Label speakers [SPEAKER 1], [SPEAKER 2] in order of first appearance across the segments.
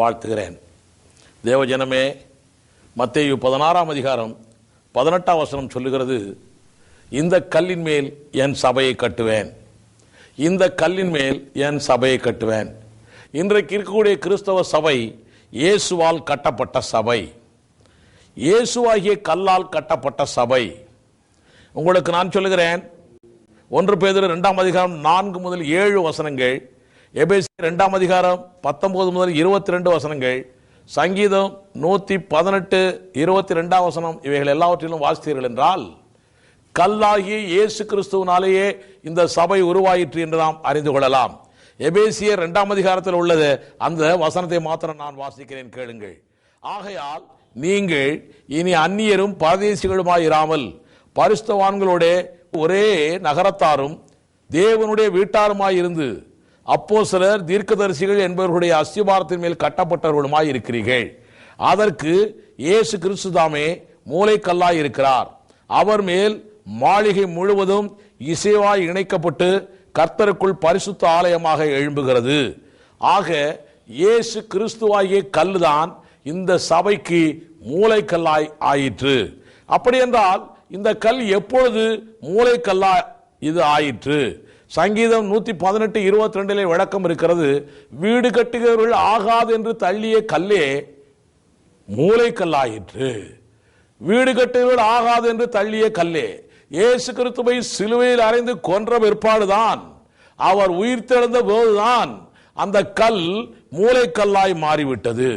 [SPEAKER 1] வாழ்த்துகிறேன். தேவஜனமே மத்தேயு பதினாறாம் அதிகாரம் பதினெட்டாம் வசனம் சொல்லுகிறது இந்த கல்லின் மேல் என் சபையை கட்டுவேன். இந்த கல்லின் மேல் என் சபையை கட்டுவேன். இன்றைக்கு இருக்கக்கூடிய கிறிஸ்தவ சபை இயேசுவால் கட்டப்பட்ட சபை. இயேசுவாகிய கல்லால் கட்டப்பட்ட சபை. உங்களுக்கு நான் சொல்லுகிறேன் ஒன்று பேர் ரெண்டாம் அதிகாரம் நான்கு முதல் ஏழு வசனங்கள் எபேசி ரெண்டாம் அதிகாரம் பத்தொன்பது முதல் இருபத்தி ரெண்டு வசனங்கள் சங்கீதம் நூற்றி பதினெட்டு இருபத்தி ரெண்டாம் வசனம் இவைகள் எல்லாவற்றிலும் வாசித்தீர்கள் என்றால் கல்லாகிய இயேசு கிறிஸ்துவனாலேயே இந்த சபை உருவாயிற்று என்று நாம் அறிந்து கொள்ளலாம். எபேசிய ரெண்டாம் அதிகாரத்தில் உள்ளது அந்த வசனத்தை மாத்திரம் நான் வாசிக்கிறேன் கேளுங்கள். ஆகையால் நீங்கள் இனி அந்நியரும் பரதேசிகளுமாய் இராமல் பரிசுத்தவான்களோட ஒரே நகரத்தாரும் தேவனுடைய வீட்டாருமாய் இருந்து அப்போ சிலர் தீர்க்கதரிசிகள் என்பவர்களுடைய அஸ்திபாரத்தின் மேல் கட்டப்பட்டவர்களுமாய் இருக்கிறீர்கள். அதற்கு இயேசு கிறிஸ்து தாமே மூளைக்கல்லாய் இருக்கிறார். அவர் மேல் மாளிகை முழுவதும் இசைவாய் இணைக்கப்பட்டு கர்த்தருக்குள் பரிசுத்த ஆலயமாக எழும்புகிறது. ஆக இயேசு கிறிஸ்துவாகிய கல்லுதான் இந்த சபைக்கு மூளைக்கல்லாய் ஆயிற்று. அப்படி என்றால் இந்த கல் எப்பொழுது மூளைக்கல்லாய் இது ஆயிற்று? சங்கீதம் நூத்தி பதினெட்டு இருபத்தி ரெண்டிலே விளக்கம் இருக்கிறது வீடு கட்டுகிறவர்கள் ஆகாது என்று தள்ளிய கல்லே மூளைக்கல்லாயிற்று. வீடு கட்டுகிறவர்கள் ஆகாது என்று தள்ளிய கல்லே இயேசு கிறிஸ்துவை சிலுவையில் அறைந்து கொன்ற பிற்பாடுதான் அவர் உயிர்த்தெழுந்த போதுதான் அந்த கல் மூளைக்கல்லாய் மாறிவிட்டது.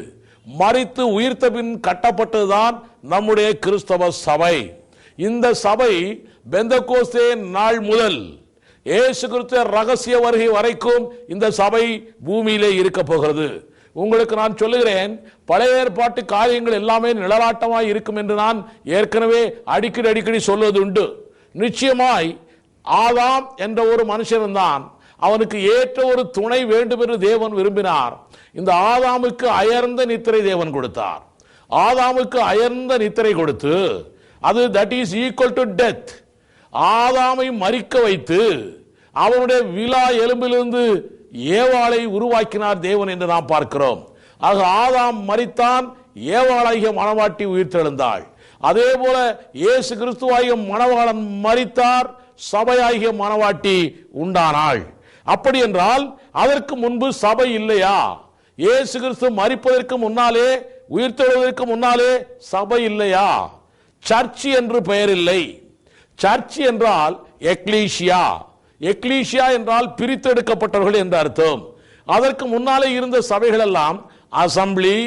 [SPEAKER 1] மறித்து உயிர்த்த பின் கட்டப்பட்டதுதான் நம்முடைய கிறிஸ்தவ சபை. இந்த சபை பெந்தகோஸ்தே நாள் முதல் இயேசு கிறிஸ்து ரகசிய வருகை வரைக்கும் இந்த சபை பூமியிலே இருக்க போகிறது. உங்களுக்கு நான் சொல்லுகிறேன் பழைய ஏற்பாட்டு காரியங்கள் எல்லாமே நிழலாட்டமாய் இருக்கும் என்று நான் ஏற்கனவே அடிக்கடி அடிக்கடி சொல்வது உண்டு நிச்சயமாய் ஆதாம் என்ற ஒரு மனுஷன் தான் அவனுக்கு ஏற்ற ஒரு துணை வேண்டும் என்று தேவன் விரும்பினார். இந்த ஆதாமுக்கு அயர்ந்த நித்திரை தேவன் கொடுத்தார். ஆதாமுக்கு அயர்ந்த நித்திரை கொடுத்து அது that is equal to death ஆதாமை மறிக்க வைத்து அவனுடைய விழா எலும்பிலிருந்து ஏவாளை உருவாக்கினார் தேவன் என்று நாம் பார்க்கிறோம். ஆக ஆதாம் மறித்தான் ஏவாளாகிய மணவாட்டி உயிர்த்தெழுந்தாள். அதே போல இயேசு கிறிஸ்துவாகிய மணவாளன் மறித்தார் சபையாகிய மணவாட்டி உண்டானாள். அப்படி என்றால் அதற்கு முன்பு சபை இல்லையா? இயேசு கிறிஸ்து மறிப்பதற்கு முன்னாலே உயிர்த்தெழுவதற்கு முன்னாலே சபை இல்லையா? சர்ச் என்று பெயர் இல்லை சர்ச் என்றால் எக்லீஷியா. எக்லீஷியா என்றால் பிரித்தெடுக்கப்பட்டவர்கள் என்று அர்த்தம். அதற்கு முன்னாலே இருந்த சபைகள் எல்லாம் அசம்பிளி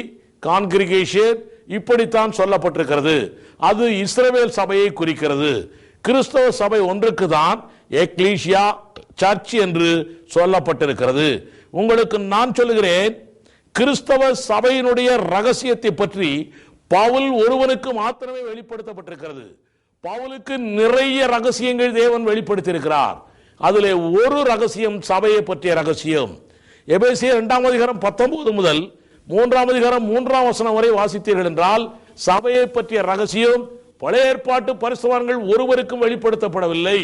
[SPEAKER 1] கான்கிரிகேஷன் இப்படித்தான் சொல்லப்பட்டிருக்கிறது. அது இஸ்ரேல் சபையை குறிக்கிறது. கிறிஸ்தவ சபை ஒன்றுக்கு தான் எக்லீஷியா சர்ச் என்று சொல்லப்பட்டிருக்கிறது. உங்களுக்கு நான் சொல்லுகிறேன் கிறிஸ்தவ சபையினுடைய ரகசியத்தை பற்றி பவுல் ஒருவனுக்கு மாத்திரமே வெளிப்படுத்தப்பட்டிருக்கிறது. பவுலுக்கு நிறைய ரகசியங்கள் தேவன் வெளிப்படுத்தியிருக்கிறார். அதில் ஒரு ரகசியம் சபையை பற்றிய ரகசியம். எபேசிய இரண்டாம் அதிகாரம் பத்தொன்பது முதல் மூன்றாம் அதிகாரம் மூன்றாம் வசனம் வரை வாசித்தீர்கள் என்றால் சபையை பற்றிய ரகசியம் பழைய ஏற்பாட்டு பரிசுவான்கள் ஒருவருக்கும் வெளிப்படுத்தப்படவில்லை.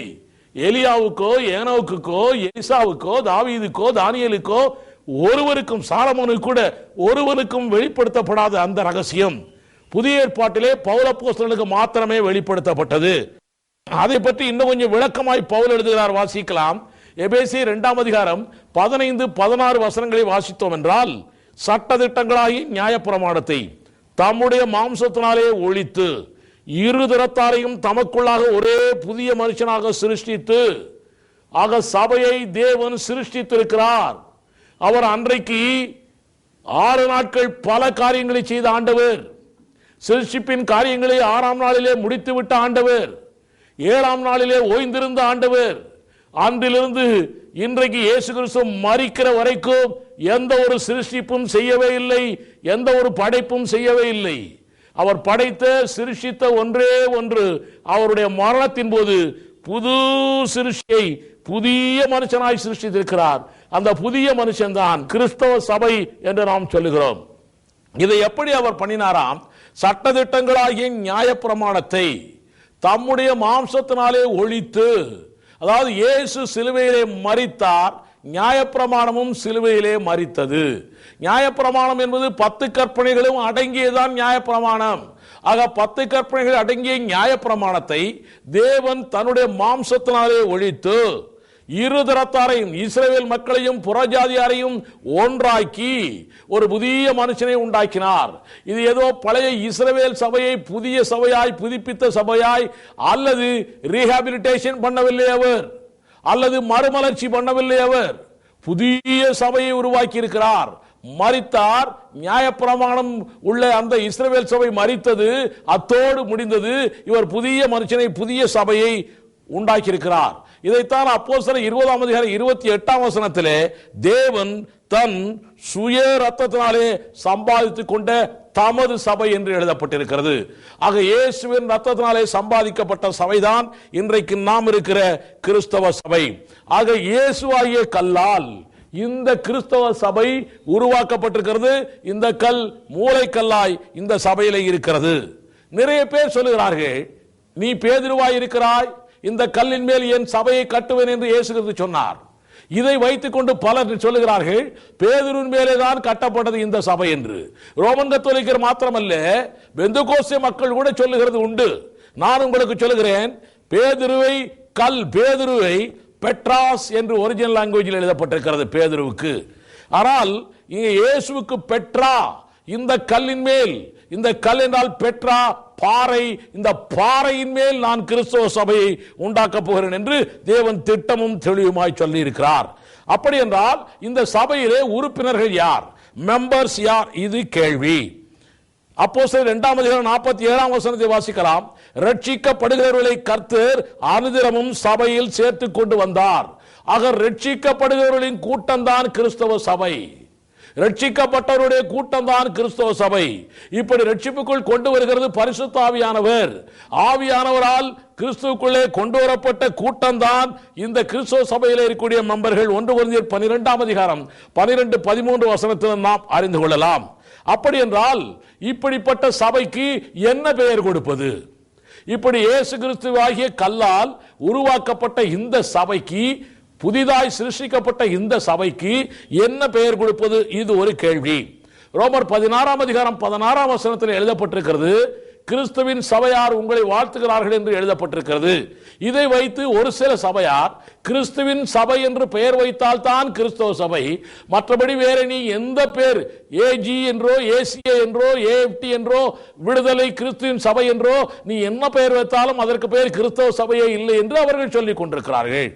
[SPEAKER 1] எலியாவுக்கோ ஏனோவுக்கோ எலிசாவுக்கோ தாவீதுக்கோ தானியலுக்கோ ஒருவருக்கும் சாலமோனுக்கு கூட ஒருவருக்கும் வெளிப்படுத்தப்படாத அந்த ரகசியம். புதிய ஏற்பாட்டிலே பௌலப்போஸ்தலனுக்கு மாத்திரமே வெளிப்படுத்தப்பட்டது. அதை பற்றி இன்னும் கொஞ்சம் விளக்கமாய் பவுல் எழுதுகிறார் வாசிக்கலாம். எபேசி இரண்டாம் அதிகாரம் பதினைந்து பதினாறு வசனங்களை வாசித்தோம் என்றால் சட்டதிட்டங்களாகி நியாயப்பிரமாணத்தை தம்முடைய மாம்சத்தினாலே ஒழித்து இரு திறத்தாரையும் தமக்குள்ளாக ஒரே புதிய மனுஷனாக சிருஷ்டித்து ஆக சபையை தேவன் சிருஷ்டித்திருக்கிறார். அவர் அன்றைக்கு ஆறு நாட்கள் பல காரியங்களை செய்த ஆண்டவர். சிருஷ்டிப்பின் காரியங்களை ஆறாம் நாளிலே முடித்துவிட்ட ஆண்டவர். ஏழாம் நாளிலே ஓய்ந்திருந்த ஆண்டவர் அன்றிலிருந்து இன்றைக்கு இயேசு கிறிஸ்து மறிக்கிற வரைக்கும் எந்த ஒரு சிருஷ்டிப்பும் செய்யவே இல்லை எந்த ஒரு படைப்பும் செய்யவே இல்லை. அவர் படைத்த சிருஷ்டித்த ஒன்றே ஒன்று அவருடைய மரணத்தின் போது புது சிருஷ்டியை புதிய மனுஷனாய் சிருஷ்டித்திருக்கிறார். அந்த புதிய மனுஷன் தான் கிறிஸ்தவ சபை என்று நாம் சொல்லுகிறோம். இதை எப்படி அவர் பண்ணினாராம்? சட்டத்திட்டங்களாகிய நியாயப்பிரமாணத்தை தம்முடைய மாம்சத்தினாலே ஒழித்து அதாவது இயேசு சிலுவையிலே மறித்தார் நியாயப்பிரமாணமும் சிலுவையிலே மறித்தது நியாயப்பிரமாணம் என்பது பத்து கற்பனைகளும் அடங்கியதான் நியாயப்பிரமாணம். ஆக பத்து கற்பனைகள் அடங்கிய நியாயப்பிரமாணத்தை தேவன் தன்னுடைய மாம்சத்தினாலே ஒழித்து இரு தரத்தாரையும் இஸ்ரவேல் மக்களையும் புறஜாதியாரையும் ஒன்றாக்கி ஒரு புதிய மனுஷனை உண்டாக்கினார். இது ஏதோ பழைய இஸ்ரேல் சபையை புதிய சபையாய் புதுப்பித்த சபையாய் அல்லது ரீஹாபிலிட்டேஷன் பண்ணவில்லை அவர் அல்லது மறுமலர்ச்சி பண்ணவில்லை அவர். புதிய சபையை உருவாக்கி இருக்கிறார் மறித்தார் நியாயப்பிரமாணம் உள்ள அந்த இஸ்ரேல் சபை மறித்தது அத்தோடு முடிந்தது இவர் புதிய மனுஷனை புதிய சபையை உண்டாக்கியிருக்கிறார். இதைத்தான் அப்போ சில இருபதாம் அதிகாரம் இருபத்தி எட்டாம் வசனத்திலே தேவன் தன் சுய ரத்தத்தினாலே சம்பாதித்துக் கொண்ட தமது சபை என்று எழுதப்பட்டிருக்கிறது. ஆக இயேசுவின் ரத்தத்தினாலே சம்பாதிக்கப்பட்ட சபைதான் இன்றைக்கு நாம் இருக்கிற கிறிஸ்தவ சபை. ஆக இயேசுவாகிய கல்லால் இந்த கிறிஸ்தவ சபை உருவாக்கப்பட்டிருக்கிறது. இந்த கல் மூளைக்கல்லாய் இந்த சபையில இருக்கிறது. நிறைய பேர் சொல்லுகிறார்கள் நீ பேதிருவாய் இருக்கிறாய் இந்த கல்லின் மேல் என் சபையை கட்டுவேன் என்று இயேசு சொன்னார். இதை வைத்துக் கொண்டு பலர் சொல்லுகிறார்கள் பேதுருவின் மேலே தான் கட்டப்பட்டது இந்த சபை என்று. ரோமன் கத்தோலிக்கர் மாத்திரமல்ல பெந்துகோசிய மக்கள் கூட சொல்லுகிறது உண்டு. நான் உங்களுக்கு சொல்லுகிறேன் பேதுருவை கல் பேதுருவை பெட்ராஸ் என்று ஒரிஜினல் லாங்குவேஜில் எழுதப்பட்டிருக்கிறது பேதுருவுக்கு. ஆனால் இங்கே இயேசுவுக்கு பெட்ரா இந்த கல்லின் மேல் இந்த கல் என்றால் பெற்றா பாறை இந்த பாறையின் மேல் நான் கிறிஸ்தவ சபையை உண்டாக்கப் போகிறேன் என்று தேவன் திட்டமும் தெளிவுமாய் சொல்லி இருக்கிறார் அப்படி என்றால் இந்த சபையிலே உறுப்பினர்கள் யார்? மெம்பர்ஸ் யார்? இது கேள்வி. அப்போ சில இரண்டாம் அதிகாரம் நாற்பத்தி ஏழாம் வசனத்தை வாசிக்கலாம். ரட்சிக்கப்படுகிறவர்களை கர்த்தர் அனுதினமும் சபையில் சேர்த்து கொண்டு வந்தார். ஆக ரட்சிக்கப்படுகிறவர்களின் கூட்டம்தான் கிறிஸ்தவ சபை. ரட்சிக்கப்பட்டவருடைய கூட்டம் தான் கிறிஸ்தவ சபை. இப்படி ரட்சிப்புக்குள் கொண்டு வருகிறது பரிசுத்த ஆவியானவர். ஆவியானவரால் கிறிஸ்துவுக்குள்ளே கொண்டு வரப்பட்ட கூட்டம் தான் இந்த கிறிஸ்தவ சபையில் இருக்கக்கூடிய மெம்பர்கள். ஒன்று குருந்தியர் பனிரெண்டாம் அதிகாரம் பனிரெண்டு பதிமூன்று வசனத்தில் நாம் அறிந்து கொள்ளலாம். அப்படி என்றால் இப்படிப்பட்ட சபைக்கு என்ன பெயர் கொடுப்பது? இப்படி இயேசு கிறிஸ்துவாகிய கல்லால் உருவாக்கப்பட்ட இந்த சபைக்கு புதிதாய் சிருஷ்டிக்கப்பட்ட இந்த சபைக்கு என்ன பெயர் கொடுப்பது? இது ஒரு கேள்வி. ரோமர் பதினாறாம் அதிகாரம் பதினாறாம் வசனத்தில் எழுதப்பட்டிருக்கிறது கிறிஸ்துவின் சபையார் உங்களை வாழ்த்துகிறார்கள் என்று எழுதப்பட்டிருக்கிறது. இதை வைத்து ஒரு சில சபையார் கிறிஸ்துவின் சபை என்று பெயர் வைத்தால் தான் கிறிஸ்தவ சபை. மற்றபடி வேற நீ எந்த பேர்? ஏஜி என்றோ ஏசிஏ என்றோ ஏஎஃப்டி என்றோ விடுதலை கிறிஸ்துவின் சபை என்றோ நீ என்ன பெயர் வைத்தாலும் அதற்கு பெயர் கிறிஸ்தவ சபையே இல்லை என்று அவர்கள் சொல்லிக் கொண்டிருக்கிறார்கள்.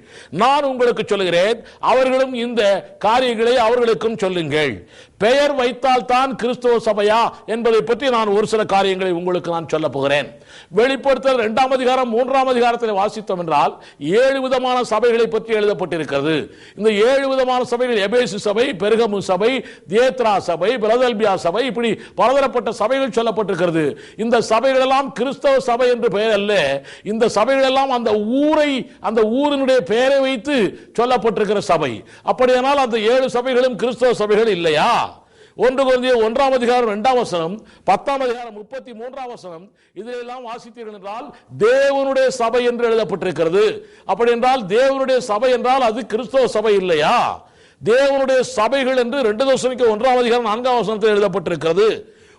[SPEAKER 1] நான் உங்களுக்கு சொல்லுகிறேன் அவர்களும் இந்த காரியங்களை அவர்களுக்கும் சொல்லுங்கள். பெயர் வைத்தால் தான் கிறிஸ்தவ சபையா என்பதை பற்றி நான் ஒரு சில காரியங்களை உங்களுக்கு நான் சொல்ல போகிறேன். வெளிப்படுத்தல் இரண்டாம் அதிகாரம் மூன்றாம் அதிகாரத்தில் வாசித்தோம் என்றால் ஏழு விதமான சபைகளை பற்றி எழுதப்பட்டிருக்கிறது. இந்த ஏழு விதமான சபைகள் எபேசு சபை பெருகமு சபை தியேத்ரா சபை பிரதல்பியா சபை இப்படி பலதரப்பட்ட சபைகள் சொல்லப்பட்டிருக்கிறது. இந்த சபைகள் எல்லாம் கிறிஸ்தவ சபை என்று பெயர் அல்ல. இந்த சபைகள் எல்லாம் அந்த ஊரை அந்த ஊரினுடைய பெயரை வைத்து சொல்லப்பட்டிருக்கிற சபை. அப்படியானால் அந்த ஏழு சபைகளும் கிறிஸ்தவ சபைகள் இல்லையா? ஒன்று குழந்தைய ஒன்றாம் அதிகாரம் இரண்டாம் வசனம் பத்தாம் அதிகாரம் முப்பத்தி மூன்றாம் வசனம் இதிலெல்லாம் வாசித்தீர்கள் என்றால் தேவனுடைய சபை என்று எழுதப்பட்டிருக்கிறது. அப்படி என்றால் தேவனுடைய சபை என்றால் அது கிறிஸ்தவ சபை இல்லையா? தேவனுடைய சபைகள் என்று ரெண்டு தோசனிக்கு ஒன்றாம் அதிகாரம் நான்காம் வசனத்தில் எழுதப்பட்டிருக்கிறது.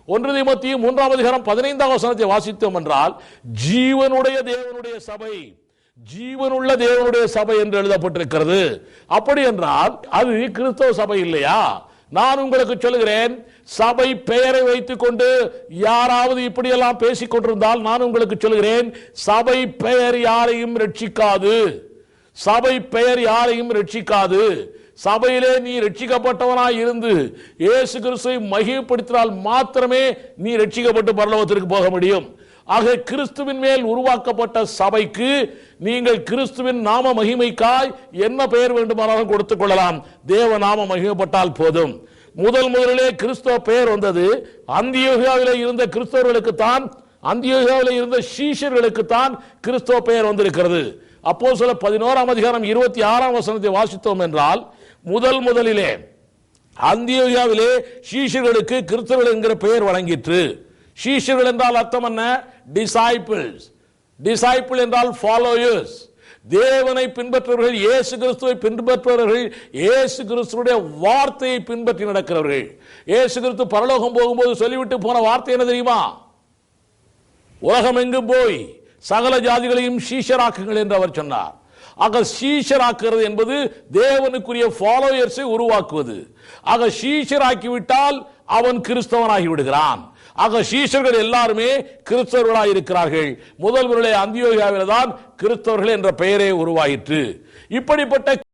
[SPEAKER 1] ஒன்று தீமத்தி மூன்றாம் அதிகாரம் பதினைந்தாம் வசனத்தை வாசித்தோம் என்றால் ஜீவனுடைய தேவனுடைய சபை ஜீவனுள்ள தேவனுடைய சபை என்று எழுதப்பட்டிருக்கிறது. அப்படி என்றால் அது கிறிஸ்தவ சபை இல்லையா? நான் உங்களுக்கு சொல்லுகிறேன் சபை பெயரை வைத்துக் கொண்டு யாராவது இப்படியெல்லாம் பேசிக் கொண்டிருந்தால் நான் உங்களுக்கு சொல்லுகிறேன் சபை பெயர் யாரையும் ரட்சிக்காது. சபை பெயர் யாரையும் ரட்சிக்காது. சபையிலே நீ ரட்சிக்கப்பட்டவனாய் இருந்து இயேசு கிறிஸ்துவை மகிமைப்படுத்தினால் மாத்திரமே நீ ரட்சிக்கப்பட்டு பரலோகத்திற்கு போக முடியும். ஆக கிறிஸ்துவின் மேல் உருவாக்கப்பட்ட சபைக்கு நீங்கள் கிறிஸ்துவின் நாம மகிமைக்காய் என்ன பெயர் வேண்டுமானாலும் கொடுத்துக் கொள்ளலாம். தேவ நாம மகிமைப்பட்டால் போதும். முதல் முதலிலே கிறிஸ்தவ பெயர் வந்தது. அந்தியோகியாவிலே இருந்த கிறிஸ்தவர்களுக்கு தான் அந்தியோகியாவிலே இருந்த சீஷர்களுக்கு தான் கிறிஸ்தவ பெயர் வந்திருக்கிறது. அப்போ சில பதினோராம் அதிகாரம் இருபத்தி ஆறாம் வசனத்தை வாசித்தோம் என்றால் முதல் முதலிலே அந்தியோகியாவிலே சீஷர்களுக்கு கிறிஸ்தவர்கள் என்கிற பெயர் வழங்கிற்று. சீஷர்கள் என்றால் அர்த்தம் என்ன? டிசைபிள்ஸ் டிசைபிள் என்றால் ஃபாலோயர்ஸ் தேவனை பின்பற்றவர்கள் இயேசு கிறிஸ்துவை பின்பற்றுபவர்கள் இயேசு கிறிஸ்துவுடைய வார்த்தையை பின்பற்றி நடக்கிறவர்கள். இயேசு கிறிஸ்து பரலோகம் போகும்போது சொல்லிவிட்டு போன வார்த்தை என்ன தெரியுமா? உலகம் எங்கும் போய் சகல ஜாதிகளையும் சீஷராக்குங்கள் என்று அவர் சொன்னார். ஆக சீஷராக்குறது என்பது தேவனுக்குரிய ஃபாலோயர்ஸை உருவாக்குவது. ஆக சீஷராக்கிவிட்டால் அவன் கிறிஸ்தவனாகி விடுகிறான். ஆக சீஷர்கள் எல்லாருமே கிறிஸ்தவர்களாக இருக்கிறார்கள். முதல்வர்களே அந்தியோகியாவில் தான் கிறிஸ்தவர்கள் என்ற பெயரே உருவாயிற்று. இப்படிப்பட்ட